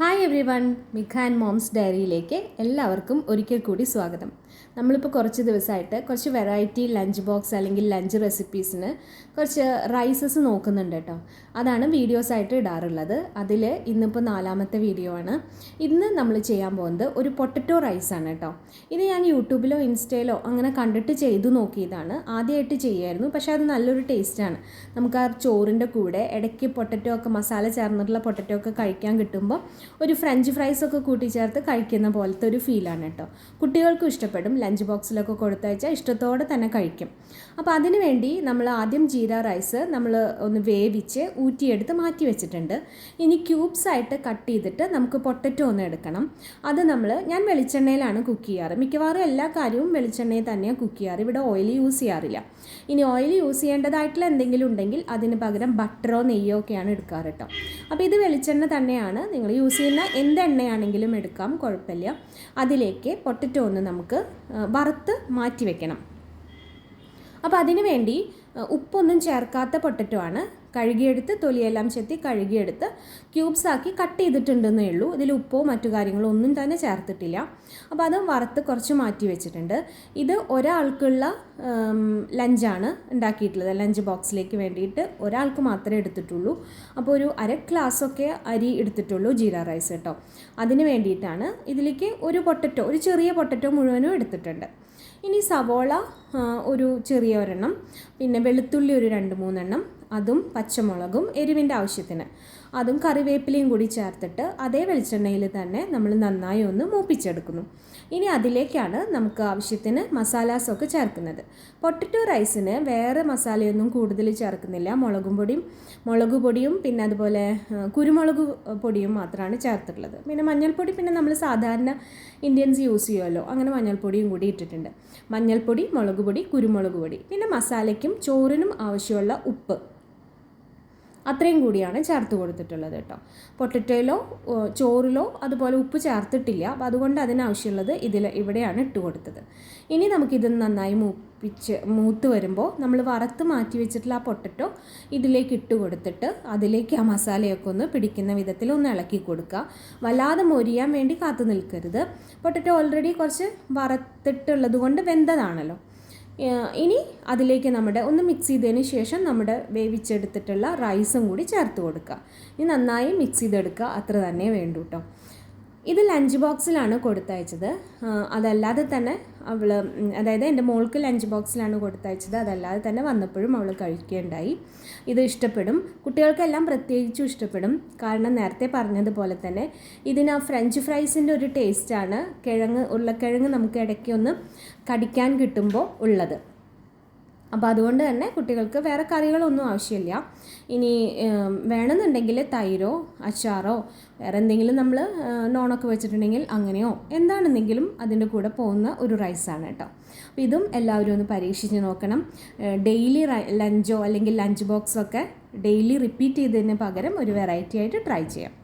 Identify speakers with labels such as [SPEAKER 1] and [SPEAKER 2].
[SPEAKER 1] Hi everyone Mikha and mom's ഡയറിയിലേക്ക് എല്ലാവർക്കും ഒരിക്കൽ കൂടി സ്വാഗതം. നമ്മളിപ്പോൾ കുറച്ച് ദിവസമായിട്ട് കുറച്ച് വെറൈറ്റി ലഞ്ച് ബോക്സ് അല്ലെങ്കിൽ ലഞ്ച് റെസിപ്പീസിന് കുറച്ച് റൈസസ് നോക്കുന്നുണ്ട് കേട്ടോ. അതാണ് വീഡിയോസ് ആയിട്ട് ഇടാറുള്ളത്. അതിൽ ഇന്നിപ്പോൾ നാലാമത്തെ വീഡിയോ ആണ്. ഇന്ന് നമ്മൾ ചെയ്യാൻ പോകുന്നത് ഒരു പൊട്ടറ്റോ റൈസാണ് കേട്ടോ. ഇത് ഞാൻ യൂട്യൂബിലോ ഇൻസ്റ്റയിലോ അങ്ങനെ കണ്ടിട്ട് ചെയ്തു നോക്കിയതാണ്. ആദ്യമായിട്ട് ചെയ്യുമായിരുന്നു പക്ഷേ അത് നല്ലൊരു ടേസ്റ്റാണ് നമുക്ക് ആ ചോറിന്റെ കൂടെ ഇടയ്ക്ക് പൊട്ടറ്റോ ഒക്കെ മസാല ചേർന്നിട്ടുള്ള പൊട്ടറ്റോ ഒക്കെ കഴിക്കാൻ കിട്ടുമ്പോൾ ഒരു ഫ്രഞ്ച് ഫ്രൈസ് ഒക്കെ കൂട്ടിച്ചേർത്ത് കഴിക്കുന്ന പോലത്തെ ഒരു ഫീലാണ് കേട്ടോ. കുട്ടികൾക്കും ഇഷ്ടപ്പെടും. ലഞ്ച് ബോക്സിലൊക്കെ കൊടുത്തയച്ചാൽ ഇഷ്ടത്തോടെ തന്നെ കഴിക്കും. അപ്പോൾ അതിനുവേണ്ടി നമ്മൾ ആദ്യം ജീര റൈസ് നമ്മൾ ഒന്ന് വേവിച്ച് ഊറ്റിയെടുത്ത് മാറ്റി വെച്ചിട്ടുണ്ട്. ഇനി ക്യൂബ്സ് ആയിട്ട് കട്ട് ചെയ്തിട്ട് നമുക്ക് പൊട്ടറ്റോ ഒന്ന് എടുക്കണം. അത് നമ്മൾ ഞാൻ വെളിച്ചെണ്ണയിലാണ് കുക്ക് ചെയ്യാറ്. മിക്കവാറും എല്ലാ കാര്യവും വെളിച്ചെണ്ണയിൽ തന്നെയാണ് കുക്ക് ചെയ്യാറ്. ഇവിടെ ഓയിൽ യൂസ് ചെയ്യാറില്ല. ഇനി ഓയിൽ യൂസ് ചെയ്യേണ്ടതായിട്ടുള്ള എന്തെങ്കിലും ഉണ്ടെങ്കിൽ അതിന് പകരം ബട്ടറോ നെയ്യോ ഒക്കെയാണ് എടുക്കാറ് കേട്ടോ അപ്പോൾ ഇത് വെളിച്ചെണ്ണ തന്നെയാണ്. നിങ്ങൾ യൂസ് ചെയ്യുന്ന എന്ത് എണ്ണയാണെങ്കിലും എടുക്കാം. കുഴപ്പമില്ല. അതിലേക്ക് പൊട്ടറ്റോ ഒന്ന് നമുക്ക് വറുത്ത് മാറ്റി വെക്കണം അപ്പോൾ അതിന് വേണ്ടി ഉപ്പൊന്നും ചേർക്കാത്ത പൊട്ടറ്റോ ആണ് കഴുകിയെടുത്ത് തൊലിയെല്ലാം ചെത്തി കഴുകിയെടുത്ത് ക്യൂബ്സ് ആക്കി കട്ട് ചെയ്തിട്ടുണ്ടെന്നേ ഉള്ളൂ. ഇതിൽ ഉപ്പോ മറ്റു കാര്യങ്ങളോ ഒന്നും തന്നെ ചേർത്തിട്ടില്ല. അപ്പോൾ അത് വറുത്ത് കുറച്ച് മാറ്റി വെച്ചിട്ടുണ്ട്. ഇത് ഒരാൾക്കുള്ള ലഞ്ചാണ് ഉണ്ടാക്കിയിട്ടുള്ളത്. ലഞ്ച് ബോക്സിലേക്ക് വേണ്ടിയിട്ട് ഒരാൾക്ക് മാത്രമേ എടുത്തിട്ടുള്ളൂ. അപ്പോൾ ഒരു അര ഗ്ലാസ്സൊക്കെ അരി എടുത്തിട്ടുള്ളൂ ജീര റൈസ് കേട്ടോ അതിന് വേണ്ടിയിട്ടാണ് ഇതിലേക്ക് ഒരു പൊട്ടറ്റോ ഒരു ചെറിയ പൊട്ടറ്റോ മുഴുവനും എടുത്തിട്ടുണ്ട്. ഇനി സവോള ഒരു ചെറിയ ഒരെണ്ണം. പിന്നെ വെളുത്തുള്ളി ഒരു രണ്ട് മൂന്നെണ്ണം. അതും പച്ചമുളകും എരിവിന്റെ ആവശ്യത്തിന്. അതും കറിവേപ്പിലയും കൂടി ചേർത്തിട്ട് അതേ വെളിച്ചെണ്ണയിൽ തന്നെ നമ്മൾ നന്നായി ഒന്ന് മൂപ്പിച്ചെടുക്കുന്നു. ഇനി അതിലേക്കാണ് നമുക്ക് ആവശ്യത്തിന് മസാലാസൊക്കെ ചേർക്കുന്നത്. പൊട്ടറ്റോ റൈസിന് വേറെ മസാലയൊന്നും കൂടുതൽ ചേർക്കുന്നില്ല. മുളകും പൊടിയും മുളക് പൊടിയും പിന്നെ അതുപോലെ കുരുമുളക് പൊടിയും മാത്രമാണ് ചേർത്തിട്ടുള്ളത്. പിന്നെ മഞ്ഞൾപ്പൊടി പിന്നെ നമ്മൾ സാധാരണ ഇന്ത്യൻസ് യൂസ് ചെയ്യുമല്ലോ അങ്ങനെ മഞ്ഞൾപ്പൊടിയും കൂടി ഇട്ടിട്ടുണ്ട്. മഞ്ഞൾപ്പൊടി മുളക് പൊടി കുരുമുളക് പൊടി. പിന്നെ മസാലയ്ക്കും ചോറിനും ആവശ്യമുള്ള ഉപ്പ്. അത്രയും കൂടിയാണ് ചേർത്ത് കൊടുത്തിട്ടുള്ളത് കേട്ടോ. പൊട്ടറ്റോയിലോ ചോറിലോ അതുപോലെ ഉപ്പ് ചേർത്തിട്ടില്ല. അപ്പോൾ അതുകൊണ്ട് അതിനാവശ്യമുള്ളത് ഇതിൽ ഇവിടെയാണ് ഇട്ട് കൊടുത്തത്. ഇനി നമുക്കിത് നന്നായി മൂപ്പിച്ച് മൂത്ത് വരുമ്പോൾ നമ്മൾ വറുത്ത് മാറ്റി വെച്ചിട്ടുള്ള ആ പൊട്ടറ്റോ ഇതിലേക്ക് ഇട്ട് കൊടുത്തിട്ട് അതിലേക്ക് ആ മസാലയൊക്കെ ഒന്ന് പിടിക്കുന്ന വിധത്തിൽ ഒന്ന് ഇളക്കി കൊടുക്കുക. വല്ലാതെ മൊരിയാൻ വേണ്ടി കാത്തു നിൽക്കരുത്. പൊട്ടറ്റോ ഓൾറെഡി കുറച്ച് വറുത്തിട്ടുള്ളത് കൊണ്ട് വെന്തതാണല്ലോ. ഇനി അതിലേക്ക് നമ്മുടെ ഒന്ന് മിക്സ് ചെയ്തതിന് ശേഷം നമ്മുടെ വേവിച്ചെടുത്തിട്ടുള്ള റൈസും കൂടി ചേർത്ത് കൊടുക്കുക. ഇനി നന്നായി മിക്സ് ചെയ്തെടുക്കുക. അത്ര തന്നെ വേണ്ടൂ കേട്ടോ ഇത് ലഞ്ച് ബോക്സിലാണ് കൊടുത്തയച്ചത്. അതല്ലാതെ തന്നെ അവൾ അതായത് എന്റെ മോൾക്ക് ലഞ്ച് ബോക്സിലാണ് കൊടുത്തയച്ചത്. അതല്ലാതെ തന്നെ വന്നപ്പോഴും അവൾ കഴിക്കുകയുണ്ടായി ഇത് ഇഷ്ടപ്പെടും. കുട്ടികൾക്കെല്ലാം പ്രത്യേകിച്ചും ഇഷ്ടപ്പെടും. കാരണം നേരത്തെ പറഞ്ഞതുപോലെ തന്നെ ഇതിന് ആ ഫ്രഞ്ച് ഫ്രൈസിന്റെ ഒരു ടേസ്റ്റാണ് കിഴങ്ങ് ഉരുളക്കിഴങ്ങ് നമുക്ക് ഇടയ്ക്ക് ഒന്ന് കടിക്കാൻ കിട്ടുമ്പോൾ ഉള്ളത്. അപ്പോൾ അതുകൊണ്ട് തന്നെ കുട്ടികൾക്ക് വേറെ കറികളൊന്നും ആവശ്യമില്ല. ഇനി വേണമെന്നുണ്ടെങ്കിൽ തൈരോ അച്ചാറോ വേറെ എന്തെങ്കിലും നമ്മൾ നോണൊക്കെ വെച്ചിട്ടുണ്ടെങ്കിൽ അങ്ങനെയോ എന്താണെന്നെങ്കിലും അതിന്റെ കൂടെ പോകുന്ന ഒരു റൈസാണ് കേട്ടോ. അപ്പോൾ ഇതും എല്ലാവരും ഒന്ന് പരീക്ഷിച്ച് നോക്കണം. ഡെയിലി ലഞ്ചോ അല്ലെങ്കിൽ ലഞ്ച് ബോക്സൊക്കെ ഡെയിലി റിപ്പീറ്റ് ചെയ്തതിന് പകരം ഒരു വെറൈറ്റി ആയിട്ട് ട്രൈ ചെയ്യാം.